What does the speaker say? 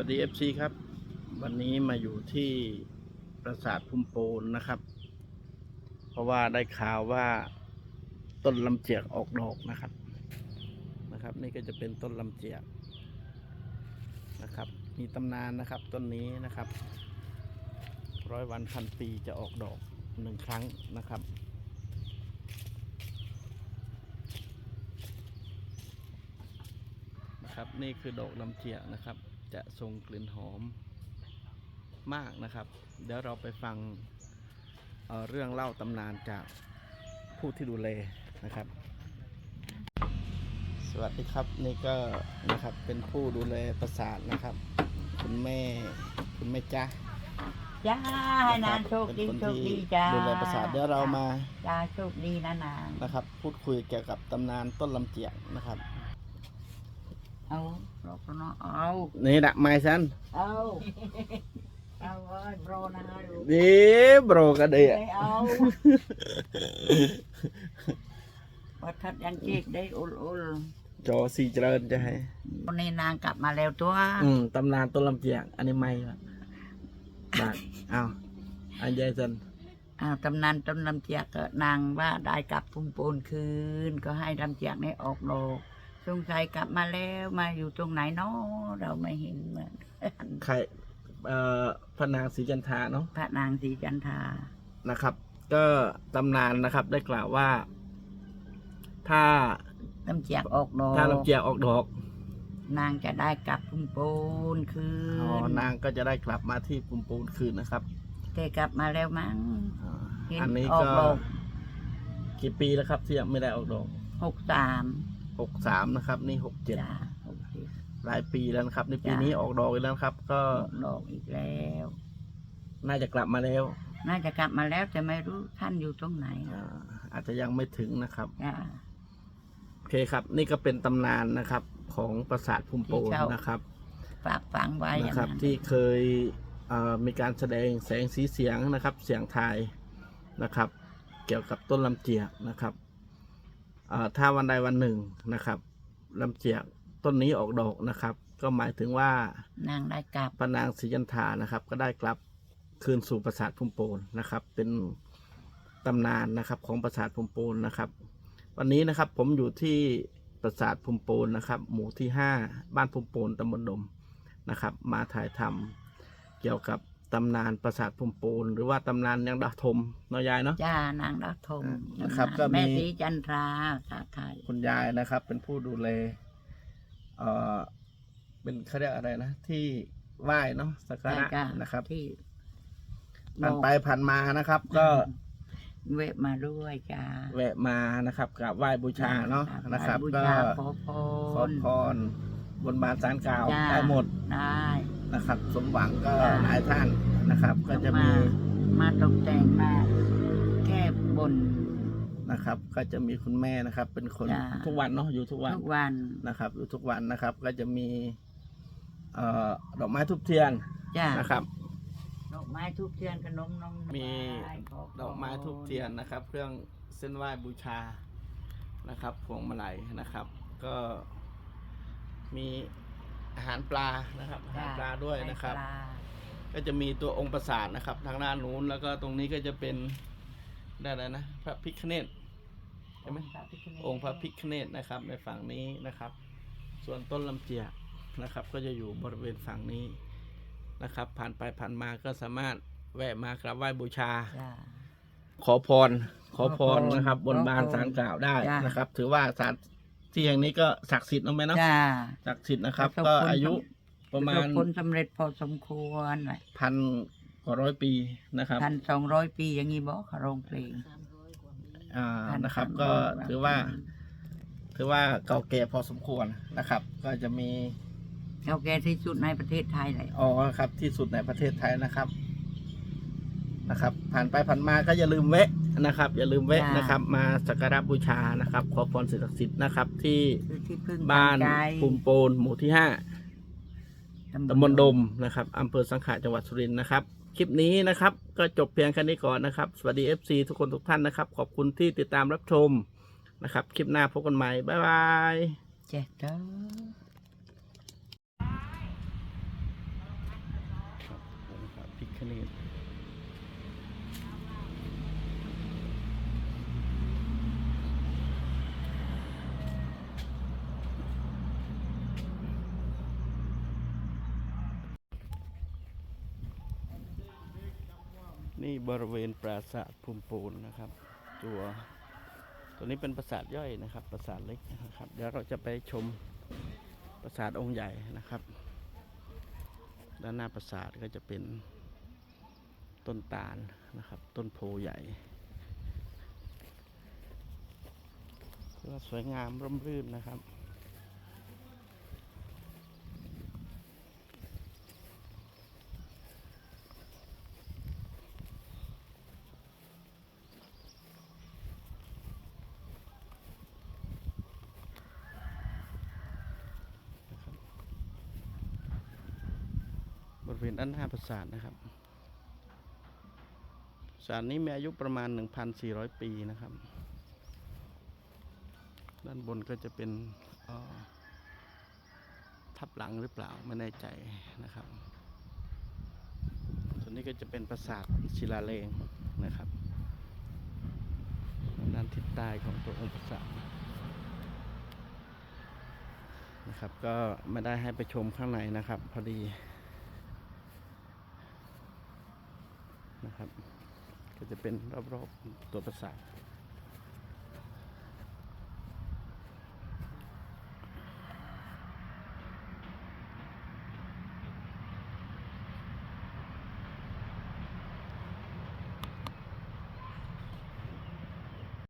วัสดี FC ครับ วันนี้มาอยู่ที่ปราสาทภูมิโปนนะครับ เพราะว่าได้ข่าวว่าต้นลำเจียกออกดอกนะครับนะครับ นี่ก็จะเป็นต้นลำเจียกนะครับ มีตำนานนะครับต้นนี้นะครับ ร้อยวันพันปีจะออกดอกหนึ่งครั้งนะครับนะครับนี่คือดอกลำเจียกนะครับ จะทรงกลิ่นหอมมากนะครับ เดี๋ยวเราไปฟังเอ่อเรื่องเล่าตำนานจากผู้ที่ดูแลนะครับ สวัสดีครับนี่ก็นะครับเป็นผู้ดูแลปราสาทนะครับ คุณแม่คุณแม่จ้าจ้าให้นานโชคดีเป็นโชคนคที่ดีจ้าดูแลปราสาทเดี๋ยวเรามาจ้าโชคดีนะนางนะครับ พูดคุยเกี่ยวกับตำนานต้นลำเจียกนะครับ เอาเราก็เนาะเอานี่ดักไม้ซันเอาเอาเอ้ยโบรนะฮะลูกดีโบรกันเดียได้เอาวัดทัดยังเจกได้อุลอุลจอสีเจริญจะให้วันนี้นางกลับมาแล้วตัวอืมตำนานต้นลำเจียกอันนี้ไม่ละบาทเอาอันเจสันอ้าวตำนานต้นลำเจียกก็นางว่าได้กลับพุ่มปูนคืน ก็ให้ลำเจียกในออกโลก สงสัยกลับมาแล้วมาอยู่ตรงไหนเนาะเราไม่เห็นเหมือนใครเอ่อพระนางศรีจันทราเนาะพระนางศรีจันทรานะครับ ก็ตำนานนะครับ ได้กล่าวว่า ถ้าลำเจียกออกโลกถ้าลำเจียกออกดอก นางจะได้กลับพุ่มปูนคือ๋อนนางก็จะได้กลับมาที่ปุ่มปูนคืนนะครับแต่กลับมาแล้วมั้งอ่าเห็นอันนี้ออกก็ดอกกี่ปีแล้วครับที่ยังไม่ได้ออกดอกหกสาม หกสามนะครับ นี่หกเจ็ดจ้าหกสิบ หลายปีแล้วนะครับ ในปีจ้ะ นี้ออกดอกอีกแล้วนะครับ ก็ออกดอกอีกแล้ว น่าจะกลับมาแล้วน่าจะกลับมาแล้วแต่ไม่รู้ท่านอยู่ตรงไหนอ่าอาจจะยังไม่ถึงนะครับ จ้า โอเคครับ นี่ก็เป็นตำนานนะครับของปราสาทภูมิโปนที่เจ้านะครับฝากฝังไว้อย่างนะครับ นั้นที่เคยเอ่อมีการแสดงแสงสีเสียงนะครับ เสียงไทายนะครับ เกี่ยวกับต้นลำเจียกนะครับเอ่อ ถ้าวันใดวันหนึ่งนะครับลำเจียกต้นนี้ออกดอกนะครับ ก็หมายถึงว่านางได้กลับพระนางศรีจันทรานะครับ ก็ได้กลับคืนสู่ปราสาทภูมิโปนนะครับ เป็นตำนานนะครับของปราสาทภูมิโปนนะครับ วันนี้นะครับผมอยู่ที่ปราสาทภูมิโปนนะครับ หมู่ที่ 5 บ้านภูมิโปนตำบลดมนะครับ มาถ่ายทำเกี่ยวกับ ตำนานปราสาทภูมิโปนหรือว่าตำนานยังดาทมเน้อยายเนาะ จ้านางรักทมอ่านะครับก็มี แม่ศรีจันทราสาไทยคุณยายนะครับ เป็นผู้ดูแลเอ่อเป็นเขาเรียกอะไรนะ ที่ไหว้เนาะสักการะจ้านะครับที่ผ่านไปผ่านมานะครับ ก็เวะมาด้วยจ้าแวะมานะครับกราบไหว้บูชาเนาะนะครับ บูก็ชาขอพขอร พรบนบานสารกล่าวจ้า ได้หมด ได้ นะครับ สมหวังก็จ้าหลายท่านนะครับ ก็จะมีมาตกแต่งมาแก้บนนะครับ ก็จะมีคุณแม่นะครับ เป็นคนจ้าทุกวันเนาะอยู่ทุกวันทุกวันนะครับ อยู่ทุกวันนะครับ ก็จะมีเอ่อดอกไม้ทุบเทียนจ้านะครับดอกไม้ทุกเทียนขนมนมมีไหว้ขพรดอกไม้ทุบเทียนนะครับ เครื่องเส้นไหว้บูชานะครับพวงมาลัยนะครับ ก็มี อาหารปลานะครับอาหารปลาด้วยนะครับปลาก็จะมีตัวองค์ประสาทนะครับ ทางด้านนู้นแล้วก็ตรงนี้ก็จะเป็นได้แล้วนะพระพิฆเนศใช่ไหมพระพิฆเนศองค์พระพิฆเนศนะครับ ในฝั่งนี้นะครับ ส่วนต้นลำเจียกนะครับ ก็จะอยู่บริเวณฝั่งนี้นะครับ ผ่านไปผ่านมาก็สามารถแวะมากราบไหว้บูชา จ้า ขอพร ขอพรขอพรนะครับ บนบานขอพรสารกล่าวได้จ้ะ นะครับ ถือว่าสถาร ที่แห่งนี้ก็ศักดิ์สิทธิ์นะแม่เนาะจ้าศักดิ์สิทธิ์นะครับประสบก็ผลอายุประมาณผลสำเร็จพอสมควรแหละพันกว่าร้อยปีนะครับพันสองร้อยปีอย่างนี้บอกโรงเพลงอ่าพันนะครับสามก็ร้อยถือว่า ถือว่าเก่าแก่พอสมควรนะครับ ก็จะมีเก่าแก่ที่สุดในประเทศไทยเลยอ๋อครับที่สุดในประเทศไทยนะครับนะครับ ผ่านไปผ่านมาก็อย่าลืมแวะ นะครับ อย่าลืมแวะนะครับ มาสักการะบูชานะครับ ขอพรสิ่งศักดิ์สิทธิ์นะครับ ที่คือที่พึ่งบ้านทงใจภูมิโปนหมู่ที่ห้า ตำบลดมนะครับอำเภอสังขะจังหวัดสุรินทร์นะครับ คลิปนี้นะครับ ก็จบเพียงแค่นี้ก่อนนะครับ สวัสดี FC ทุกคนทุกท่านนะครับ ขอบคุณที่ติดตามรับชมนะครับ คลิปหน้าพบกันใหม่ บ๊ายบาย เจ๊เด้อคเนต นี่บริเวณปราสาทภูมิปูนนะครับ ตัวตัวนี้เป็นปราสาทย่อยนะครับ ปราสาทเล็กนะครับ เดี๋ยวเราจะไปชมปราสาทองค์ใหญ่นะครับ ด้านหน้าปราสาทก็จะเป็นต้นตาลนะครับ ต้นโพใหญ่ก็สวยงามร่มรื่นนะครับ ริเวณด้านหน้าปราสาทนะครับปราสาทนี้มีอายุประมาณ 1,400 ปีนะครับ ด้านบนก็จะเป็นทับหลังหรือเปล่าไม่แน่ใจนะครับ ส่วนนี้ก็จะเป็นปราสาทศิลาเลงนะครับด้านทิศใต้ของตัวองค์ปราสาทนะครับ ก็ไม่ได้ให้ไปชมข้างในนะครับ พอดี นะครับ ก็จะเป็นรอบๆตัวปราสาท